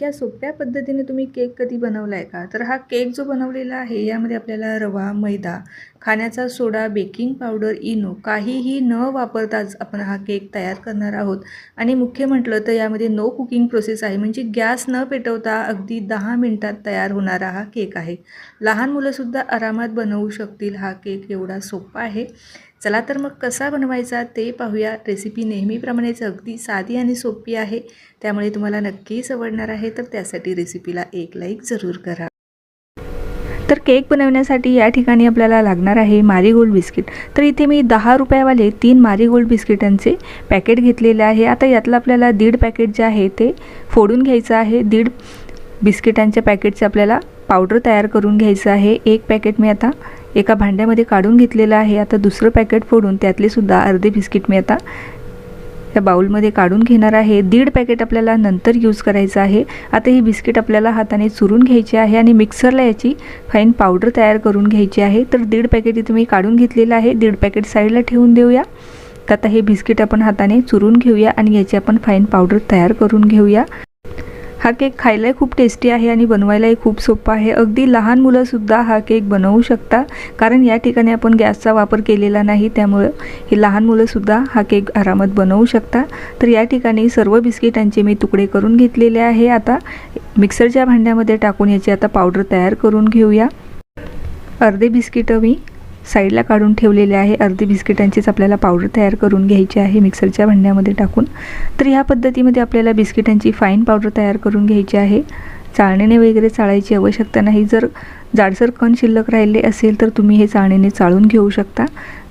या सोप्या पद्धतीने तुम्ही केक कधी बनवला आहे का? तर हा केक जो बनवलेला आहे यामध्ये आपल्याला रवा मैदा खाण्याचा सोडा बेकिंग पावडर इनो काहीही न वापरताच आपण हा केक तयार करणार आहोत. आणि मुख्य म्हटलं तर यामध्ये नो कुकिंग प्रोसेस आहे म्हणजे गॅस न पेटवता अगदी दहा मिनटात तयार होणारा हा केक आहे. लहान मुलंसुद्धा आरामात बनवू शकतील हा केक एवढा सोपा आहे. चला तर मग कसा बनवायचा ते पाहूया. रेसिपी नेहमीप्रमाणेच अगदी साधी आणि सोपी आहे. त्यामुळे तुम्हाला नक्कीच आवडणार आहे. तर त्यासाठी रेसिपीला एक लाईक जरूर करा. तर केक बनवण्यासाठी या ठिकाणी आपल्याला लागणार आहे मारीगोल्ड बिस्किट. तर इथे मी दहा रुपयावाले तीन मारीगोल्ड बिस्किटांचे पॅकेट घेतलेले आहे. आता यातलं आपल्याला दीड पॅकेट जे आहे ते फोडून घ्यायचं आहे. दीड बिस्किटांच्या पॅकेटचे आपल्याला पावडर तयार करून घ्यायचं आहे. एक पॅकेट मी आता एका भांड्यामध्ये काढून घेतलेलं आहे. आता दुसरं पॅकेट फोडून त्यातले सुद्धा अर्धे बिस्किट मी आता त्या बाउलमध्ये काढून घेणार आहे. दीड पॅकेट आपल्याला नंतर यूज करायचं आहे. आता ही बिस्किट आपल्याला हाताने चुरून घ्यायची आहे आणि मिक्सरला याची फाईन पावडर तयार करून घ्यायची आहे. तर दीड पॅकेट इथे मी काढून घेतलेलं आहे. दीड पॅकेट साईडला ठेवून देऊया. तर आता हे बिस्किट आपण हाताने चुरून घेऊया आणि याची आपण फाईन पावडर तयार करून घेऊया. हा केक खायलाही खूप टेस्टी आहे आणि बनवायलाही खूप सोपा आहे. अगदी लहान मुलंसुद्धा हा केक बनवू शकता. कारण या ठिकाणी आपण गॅसचा वापर केलेला नाही त्यामुळं हे लहान मुलंसुद्धा हा केक आरामात बनवू शकता. तर या ठिकाणी सर्व बिस्किटांचे मी तुकडे करून घेतलेले आहे. आता मिक्सरच्या भांड्यामध्ये टाकून याची आता पावडर तयार करून घेऊया. अर्धे बिस्किटं मी साईडला काढून ठेवलेले आहे. अर्धी बिस्किटांचीच आपल्याला पावडर तयार करून घ्यायची आहे. मिक्सरच्या भांड्यामध्ये टाकून. तर ह्या पद्धतीमध्ये आपल्याला बिस्किटांची फाईन पावडर तयार करून घ्यायची आहे. चाळणीने वगैरे चाळायची आवश्यकता नाही. जर जाडसर कण शिल्लक राहिले असेल तर तुम्ही हे चाळणीने चाळून घेऊ शकता.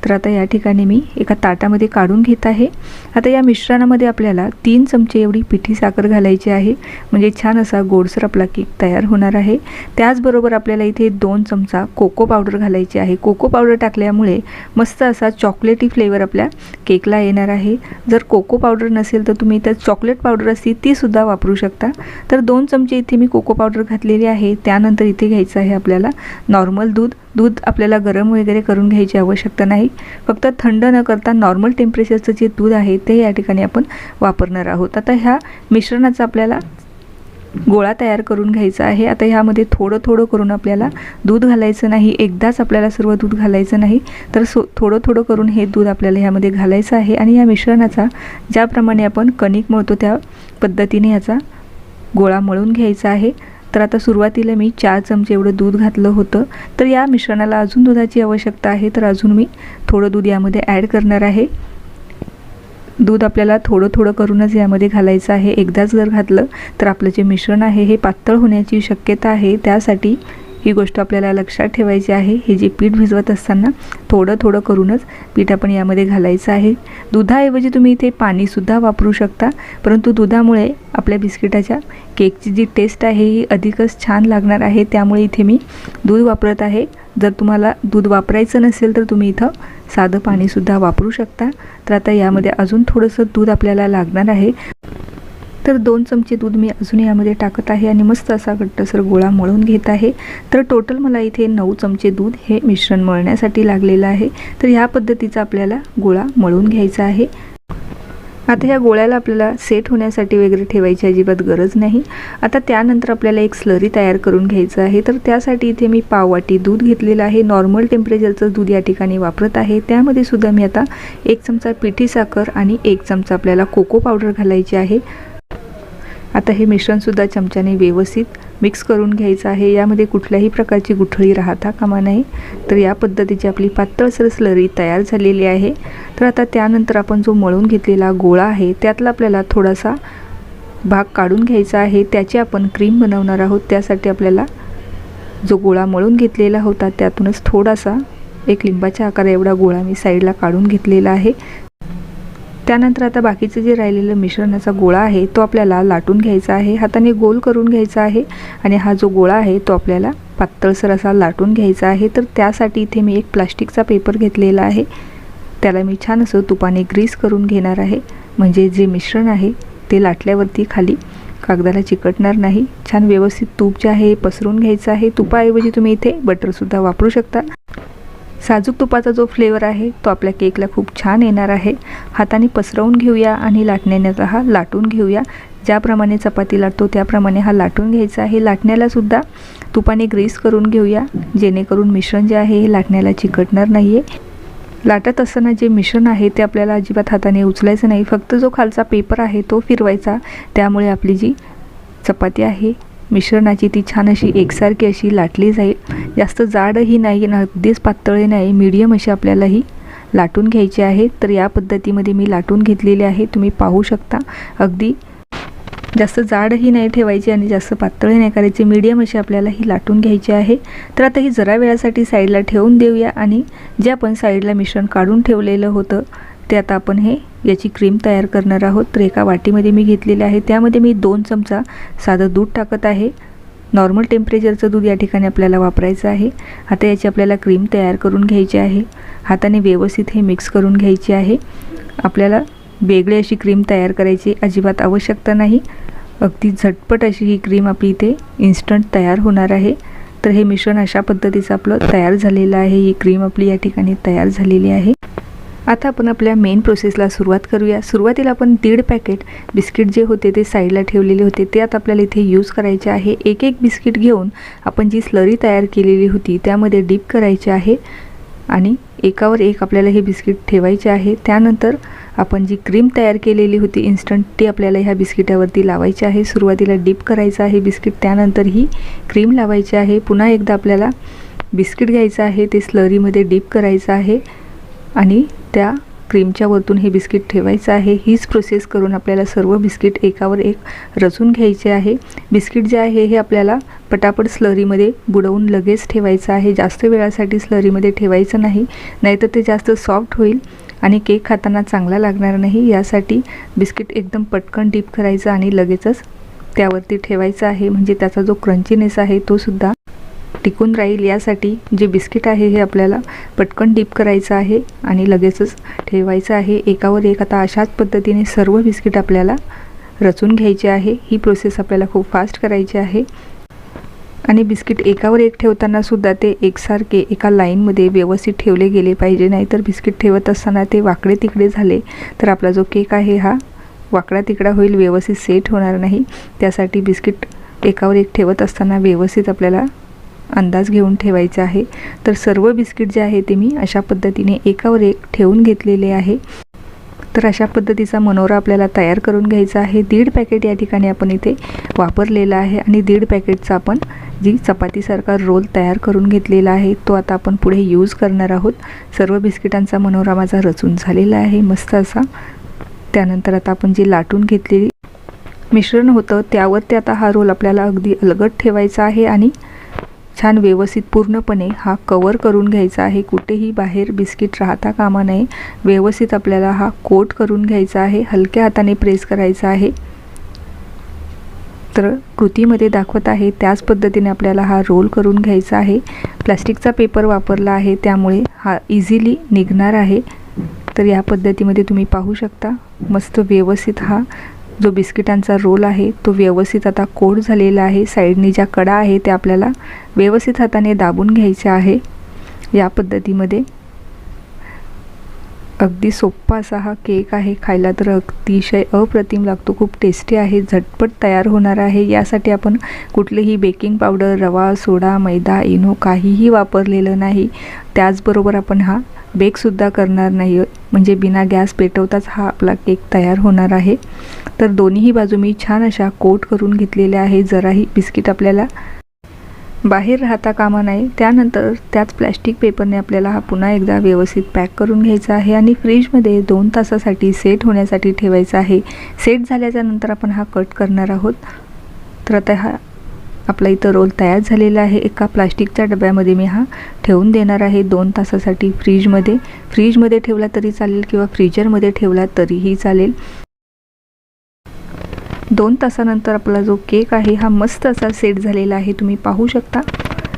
तर आता या ठिकाणी मी एका ताटामध्ये काढून घेत आहे. आता या मिश्रणामध्ये आपल्याला तीन चमचे एवढी पिठी साखर घालायची आहे. म्हणजे छान असा गोडसर आपला केक तयार होणार आहे. त्याचबरोबर आपल्याला इथे दोन चमचा कोको पावडर घालायची आहे. कोको पावडर टाकल्यामुळे मस्त असा चॉकलेटी फ्लेवर आपल्या केकला येणार आहे. जर कोको पावडर नसेल तर तुम्ही त्यात चॉकलेट पावडर असते तीसुद्धा वापरू शकता. तर दोन चमचे इथे मी कोको पावडर घातलेली आहे. त्यानंतर इथे घ्यायचं आहे आपल्याला नॉर्मल दूध. दूध आपल्याला गरम वगैरे करून घ्यायची आवश्यकता नाही. फक्त थंड न करता नॉर्मल टेम्परेचरचं जे दूध आहे ते या ठिकाणी आपण वापरणार आहोत. आता ह्या मिश्रणाचा आपल्याला गोळा तयार करून घ्यायचा आहे. आता ह्यामध्ये थोडं थोडं करून आपल्याला दूध घालायचं नाही एकदाच आपल्याला सर्व दूध घालायचं नाही तर सो थोडं थोडं करून हे दूध आपल्याला ह्यामध्ये घालायचं आहे. आणि या मिश्रणाचा ज्याप्रमाणे आपण कणिक मळतो त्या पद्धतीने याचा गोळा मळून घ्यायचा आहे. तर आता सुरुवातीला मी चार चमचे एवढं दूध घातलं होतं. तर या मिश्रणाला अजून दुधाची आवश्यकता आहे. तर अजून मी थोडं दूध यामध्ये ॲड करणार आहे. दूध आपल्याला थोडं थोडं करूनच यामध्ये घालायचं आहे. एकदाच जर घातलं तर आपलं जे मिश्रण आहे हे पातळ होण्याची शक्यता आहे. त्यासाठी ही गोष्ट आपल्याला लक्षात ठेवायची आहे. हे जे पीठ भिजवत असताना थोडं थोडं करूनच पीठ आपण यामध्ये घालायचं आहे. दुधाऐवजी तुम्ही इथे पाणीसुद्धा वापरू शकता परंतु दुधामुळे आपल्या बिस्किटाच्या केकची जी टेस्ट आहे ही अधिकच छान लागणार आहे. त्यामुळे इथे मी दूध वापरत आहे. जर तुम्हाला दूध वापरायचं नसेल तर तुम्ही इथं साधं पाणीसुद्धा वापरू शकता. तर आता यामध्ये अजून थोडंसं दूध आपल्याला लागणार आहे. तर दोन चमचे दूध मी अजून यामध्ये टाकत आहे आणि मस्त असा घट्टसर गोळा मळून घेत आहे. तर टोटल मला इथे नऊ चमचे दूध हे मिश्रण मळण्यासाठी लागलेलं आहे. तर ह्या पद्धतीचा आपल्याला गोळा मळून घ्यायचा आहे. आता ह्या गोळ्याला आपल्याला सेट होण्यासाठी वगैरे ठेवायची अजिबात गरज नाही. आता त्यानंतर आपल्याला एक स्लरी तयार करून घ्यायचं आहे. तर त्यासाठी इथे मी पाववाटी दूध घेतलेलं आहे. नॉर्मल टेम्परेचरचं दूध या ठिकाणी वापरत आहे. त्यामध्ये सुद्धा मी आता एक चमचा पिठी साखर आणि एक चमचा आपल्याला कोको पावडर घालायची आहे. आता हे मिश्रणसुद्धा चमच्याने व्यवस्थित मिक्स करून घ्यायचं आहे. यामध्ये कुठल्याही प्रकारची गुठळी राहता कामा नाही तर या पद्धतीची आपली पातळसर स्लरी तयार झालेली आहे. तर आता त्यानंतर आपण जो मळून घेतलेला गोळा आहे त्यातला आपल्याला थोडासा भाग काढून घ्यायचा आहे. त्याची आपण क्रीम बनवणार आहोत. त्यासाठी आपल्याला जो गोळा मळून घेतलेला होता त्यातूनच थोडासा एक लिंबाच्या आकारा एवढा गोळा मी साईडला काढून घेतलेला आहे. त्यानंतर आता बाकीचं जे राहिलेलं मिश्रणाचा गोळा आहे तो आपल्याला लाटून घ्यायचा आहे हाताने गोल करून घ्यायचा आहे आणि हा जो गोळा आहे तो आपल्याला पातळसर असा लाटून घ्यायचा आहे. तर त्यासाठी इथे मी एक प्लास्टिकचा पेपर घेतलेला आहे. त्याला मी छान असं तुपाने ग्रीस करून घेणार आहे. म्हणजे जे मिश्रण आहे ते लाटल्यावरती खाली कागदाला चिकटणार नाही. छान व्यवस्थित तूप जे आहे पसरून घ्यायचं आहे. तुपाऐवजी तुम्ही इथे बटरसुद्धा वापरू शकता. साजूक तुपाचा जो फ्लेवर आहे तो आपल्या केकला खूप छान येणार आहे. हाताने पसरवून घेऊया आणि लाटण्याने हा लाटून घेऊया. ज्याप्रमाणे चपाती लाटतो त्याप्रमाणे हा लाटून घ्यायचा आहे. लाटण्यालासुद्धा तुपाने ग्रीस करून घेऊया. जेणेकरून मिश्रण जे आहे हे लाटण्याला चिकटणार नाही आहे लाटत असताना जे मिश्रण आहे ते आपल्याला अजिबात हाताने उचलायचं नाही. फक्त जो खालचा पेपर आहे तो फिरवायचा. त्यामुळे आपली जी चपाती आहे मिश्रणाची ती छान अशी एकसारखी अशी लाटली जाईल. जास्त जाडही नाही अगदीच पातळही नाही मीडियम अशी आपल्याला ही लाटून घ्यायची आहे. तर या पद्धतीमध्ये मी लाटून घेतलेली आहे. तुम्ही पाहू शकता. अगदी जास्त जाडही नाही ठेवायची आणि जास्त पातळही नाही करायची. मीडियम अशी आपल्याला ही लाटून घ्यायची आहे. तर आता ही जरा वेळासाठी साईडला ठेवून देऊया आणि जे आपण साईडला मिश्रण काढून ठेवलेलं होतं ते आता आपण हे याची क्रीम तयार करणार आहोत. तर एका वाटीमध्ये मी घेतलेले आहे. त्यामध्ये मी दोन चमचा साधं दूध टाकत आहे. नॉर्मल टेम्परेचरचं दूध या ठिकाणी आपल्याला वापरायचं आहे. आता याची आपल्याला क्रीम तयार करून घ्यायची आहे. हाताने व्यवस्थित हे मिक्स करून घ्यायची आहे. आपल्याला वेगळी अशी क्रीम तयार करायची अजिबात आवश्यकता नाही. अगदी झटपट अशी ही क्रीम आपली इथे इन्स्टंट तयार होणार आहे. तर हे मिश्रण अशा पद्धतीचं आपलं तयार झालेलं आहे. ही क्रीम आपली या ठिकाणी तयार झालेली आहे. आता आपण आपल्या मेन प्रोसेसला सुरुवात करूया. सुरुवातीला आपण दीड पॅकेट बिस्किट जे होते ते साईडला ठेवलेले होते. ते आता आपल्याला इथे यूज करायचे आहे. एक एक बिस्किट घेऊन आपण जी स्लरी तयार केलेली होती त्यामध्ये डीप करायचे आहे आणि एकावर एक आपल्याला हे बिस्किट ठेवायचे आहे. त्यानंतर आपण जी क्रीम तयार केलेली होती इन्स्टंट ती आपल्याला ह्या बिस्किटावरती लावायची आहे. सुरुवातीला डीप करायचं आहे बिस्किट त्यानंतर ही क्रीम लावायची आहे. पुन्हा एकदा आपल्याला बिस्किट घ्यायचं आहे. ते स्लरीमध्ये डीप करायचं आहे आणि त्या क्रीमच्या वरतून हे बिस्किट ठेवायचं आहे. हीच प्रोसेस करून आपल्याला सर्व बिस्किट एकावर एक रचून घ्यायचे आहे. बिस्किट जे आहे हे आपल्याला पटापट स्लरीमध्ये बुडवून लगेच ठेवायचं आहे. जास्त वेळासाठी स्लरीमध्ये ठेवायचं नाही. नाहीतर ते जास्त सॉफ्ट होईल आणि केक खाताना चांगला लागणार नाही. यासाठी बिस्किट एकदम पटकन डीप करायचं आणि लगेचच त्यावरती ठेवायचं आहे. म्हणजे त्याचा जो क्रंचीनेस आहे तो सुद्धा टिकून राहील यासाठी जे बिस्किट आहे हे आपल्याला पटकन डीप करायचं आहे आणि लगेचच ठेवायचं आहे. एकावर एक आता अशाच पद्धतीने सर्व बिस्किट आपल्याला रचून घ्यायचे आहे. ही प्रोसेस आपल्याला खूप फास्ट करायची आहे. आणि बिस्किट एकावर एक ठेवताना सुद्धा ते एकसारखे एका लाईनमध्ये व्यवस्थित ठेवले गेले पाहिजे. नाहीतर बिस्किट ठेवत असताना ते वाकडे तिकडे झाले तर आपला जो केक आहे हा वाकडा तिकडा होईल व्यवस्थित सेट होणार नाही. त्यासाठी बिस्किट एकावर एक ठेवत असताना व्यवस्थित आपल्याला अंदाज घेऊन ठेवायचा आहे. तर सर्व बिस्किट जे आहे ते मी अशा पद्धतीने एकावर एक ठेवून घेतलेले आहे. तर अशा पद्धतीचा मनोरा आपल्याला तयार करून घ्यायचा आहे. दीड पॅकेट या ठिकाणी आपण इथे वापरलेला आहे आणि दीड पॅकेटचा आपण जी चपातीसारखा रोल तयार करून घेतलेला आहे तो आता आपण पुढे यूज करणार आहोत. सर्व बिस्किटांचा मनोरा माझा रचून झालेला आहे मस्त असा. त्यानंतर आता आपण जी लाटून घेतलेली मिश्रण होतं त्यावर ते आता हा रोल आपल्याला अगदी अलगट ठेवायचा आहे आणि छान व्यवस्थित पूर्णपणे हा कवर करून घ्यायचा आहे. कुठेही बाहेर बिस्किट राहता कामा नये. व्यवस्थित आपल्याला हा कोट करून घ्यायचा आहे. हलक्या हाताने प्रेस करायचा आहे. तर कृतीमध्ये दाखवत आहे त्याच पद्धतीने आपल्याला हा रोल करून घ्यायचा आहे. प्लास्टिकचा पेपर वापरला आहे त्यामुळे हा इझिली निघणार आहे. तर या पद्धतीमध्ये तुम्ही पाहू शकता मस्त व्यवस्थित हा जो बिस्किटांचा रोल आहे तो व्यवस्थित आता कोट झालेला आहे. साईडनी ज्या कडा आहे त्या आपल्याला व्यवस्थित हाताने दाबून घ्यायच्या आहे. या पद्धतीमध्ये अगदी सोप्पा असा हा केक आहे. खायला तर अतिशय अप्रतिम लागतो. खूप टेस्टी आहे. झटपट तयार होणार आहे. यासाठी आपण कुठलेही बेकिंग पावडर रवा सोडा मैदा इनो काहीही वापरलेलं नाही. त्याचबरोबर आपण हा बेकसुद्धा करणार नाही म्हणजे बिना गॅस पेटवताच हा आपला केक तयार होणार आहे. तर दोन्हीही बाजू मी छान अशा कोट करून घेतलेल्या आहे. जराही बिस्किट आपल्याला बाहेर राहता कामा नाही त्यानंतर त्याच प्लॅस्टिक पेपरने आपल्याला हा पुन्हा एकदा व्यवस्थित पॅक करून घ्यायचा आहे आणि फ्रीजमध्ये दोन तासासाठी सेट होण्यासाठी ठेवायचा आहे. सेट झाल्याच्यानंतर आपण हा कट करणार आहोत. तर आता हा आपला इथं रोल तयार झालेला आहे. एका प्लास्टिकच्या डब्यामध्ये मी हा ठेवून देणार आहे. दोन तासासाठी फ्रीजमध्ये. फ्रीजमध्ये ठेवला तरी चालेल किंवा फ्रीजरमध्ये ठेवला तरीही चालेल. दोन तासानंतर आपला जो केक आहे हा मस्त असा सेट झालेला आहे. तुम्ही पाहू शकता.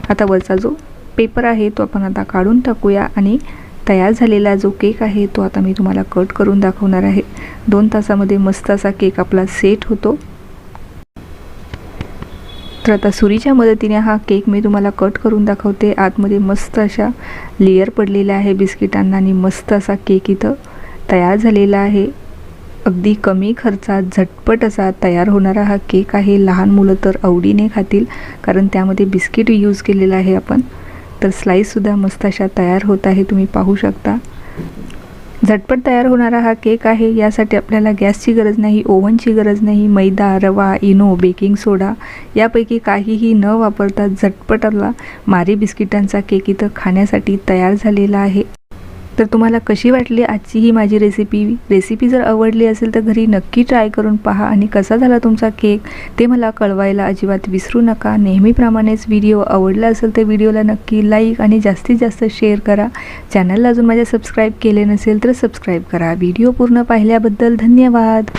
आता वरचा जो पेपर आहे तो आपण आता काढून टाकूया आणि तयार झालेला जो केक आहे तो आता मी तुम्हाला कट करून दाखवणार आहे. दोन तासामध्ये मस्त असा केक आपला सेट होतो. तर आता सुरीच्या मदतीने हा केक मी तुम्हाला कट करून दाखवते. आतमध्ये मस्त अशा लेअर पडलेल्या आहे बिस्किटांना आणि मस्त असा केक इथं तयार झालेला आहे. अगदी कमी खर्चात झटपट असा तयार होणारा हा केक आहे. लहान मुलं तर आवडीने खातील कारण त्यामध्ये बिस्किट यूज केलेलं आहे आपण. तर स्लाईससुद्धा मस्त अशा तयार होत आहे तुम्ही पाहू शकता. झटपट तयार होणारा हा केक आहे. यासाठी आपल्याला गॅसची गरज नाही ओव्हनची गरज नाही मैदा रवा इनो बेकिंग सोडा यापैकी काहीही न वापरता झटपट आपला मारी बिस्किटांचा केक इथं खाण्यासाठी तयार झालेला आहे. तर तुम्हाला कशी वाटली आजची ही माझी रेसिपी रेसिपी जर आवडली असेल तर घरी नक्की ट्राय करून पहा. आणि कसा झाला तुमचा केक ते मला कळवायला अजिबात विसरू नका. नेहमीप्रमाणेच व्हिडिओ आवडला असेल तर व्हिडिओला नक्की लाईक आणि जास्तीत जास्त शेअर करा. चॅनलला अजून माझ्या सबस्क्राईब केले नसेल तर सबस्क्राईब करा. व्हिडिओ पूर्ण पाहिल्याबद्दल धन्यवाद.